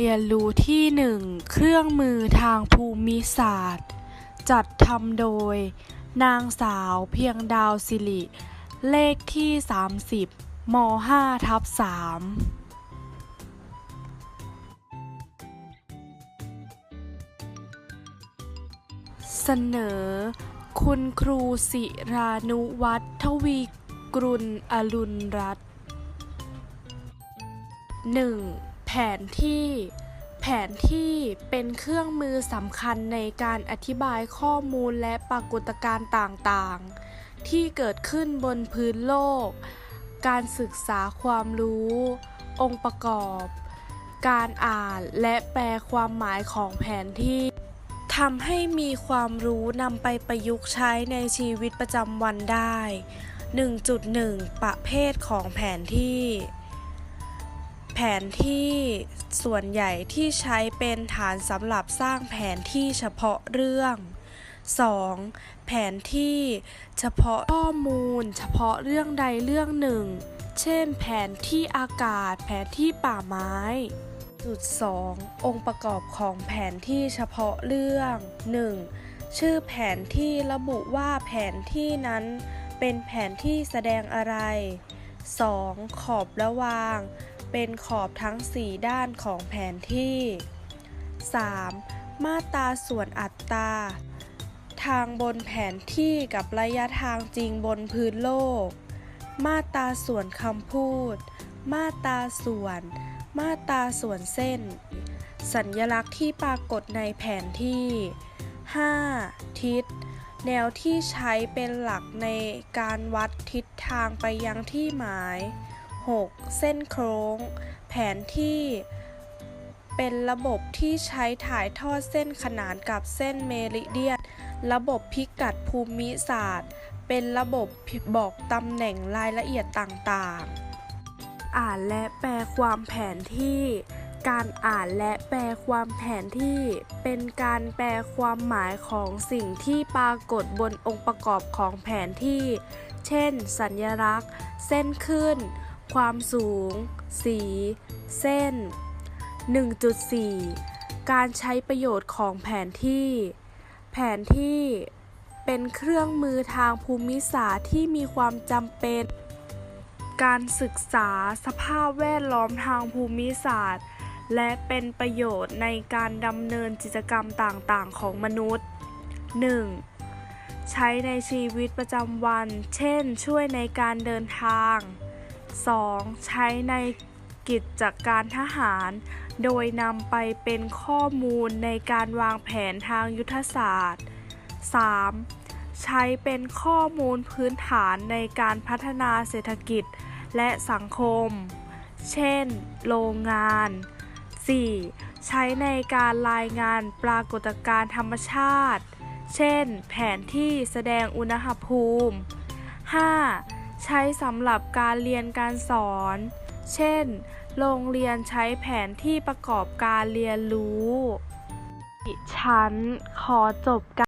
เรียนรู้ที่ 1 เครื่องมือทางภูมิศาสตร์ จัดทำโดย นางสาวเพียงดาวสิริ เลขที่ 30ม5ทับ3เสนอ คุณครูสิรานุวัฒน์ทวีกรุณอรุณรัตน์ 1. แผนที่ แผนที่เป็นเครื่องมือสำคัญในการอธิบายข้อมูลและปรากฏการณ์ต่างๆ ที่เกิดขึ้นบนพื้นโลก การศึกษาความรู้ องค์ประกอบ การอ่านและแปลความหมายของแผนที่ทำให้มีความรู้นำไปประยุกต์ใช้ในชีวิตประจำวันได้ 1.1 ประเภทของแผนที่ แผนที่ส่วนใหญ่ที่ใช้เป็นฐานสำหรับสร้างแผนที่เฉพาะเรื่อง 2. แผนที่เฉพาะข้อมูล เฉพาะเรื่องใดเรื่องหนึ่ง เช่น แผนที่อากาศ แผนที่ป่าไม้ จุด 2 องค์ประกอบของแผนที่เฉพาะเรื่อง 1. ชื่อแผนที่ระบุว่าแผนที่นั้นเป็นแผนที่แสดงอะไร 2. ขอบระหว่าง เป็นขอบทั้ง 4 ด้านของแผนที่ 3. มาตราส่วนอัตราทางบนแผนที่กับระยะทางจริงบนพื้นโลก มาตราส่วนคำพูด มาตราส่วน มาตราส่วนเส้น สัญลักษณ์ที่ปรากฏในแผนที่ 5. ทิศ แนวที่ใช้เป็นหลักในการวัดทิศทางไปยังที่หมาย 6. เส้นโค้ง แผนที่เป็นระบบที่ใช้ถ่ายทอดเส้นขนานกับเส้นเมริเดียน ระบบพิกัดภูมิศาสตร์ เป็นระบบบอกตำแหน่งรายละเอียดต่างๆ อ่านและแปลความแผนที่ การอ่านและแปลความแผนที่ เป็นการแปลความหมายของสิ่งที่ปรากฏบนองค์ประกอบของแผนที่ เช่น สัญลักษณ์ เส้นขึ้น ความสูง สี เส้น 1.4 การใช้ประโยชน์ของแผนที่ แผนที่เป็นเครื่องมือทางภูมิศาสตร์ที่มีความจำเป็น การศึกษาสภาพแวดล้อมทางภูมิศาสตร์ และเป็นประโยชน์ในการดำเนินกิจกรรมต่างๆ ของมนุษย์ 1. ใช้ในชีวิตประจำวัน เช่น ช่วยในการเดินทาง 2. ใช้ในกิจการทหาร โดยนำไปเป็นข้อมูลในการวางแผนทางยุทธศาสตร์ 3. ใช้เป็นข้อมูลพื้นฐานในการพัฒนาเศรษฐกิจและสังคม เช่น โรงงาน 4. ใช้ในการรายงานปรากฏการณ์ธรรมชาติ เช่น แผนที่แสดงอุณหภูมิ 5. ใช้สำหรับการเรียนการสอน เช่น โรงเรียนใช้แผนที่ประกอบการเรียนรู้ ฉันขอจบการ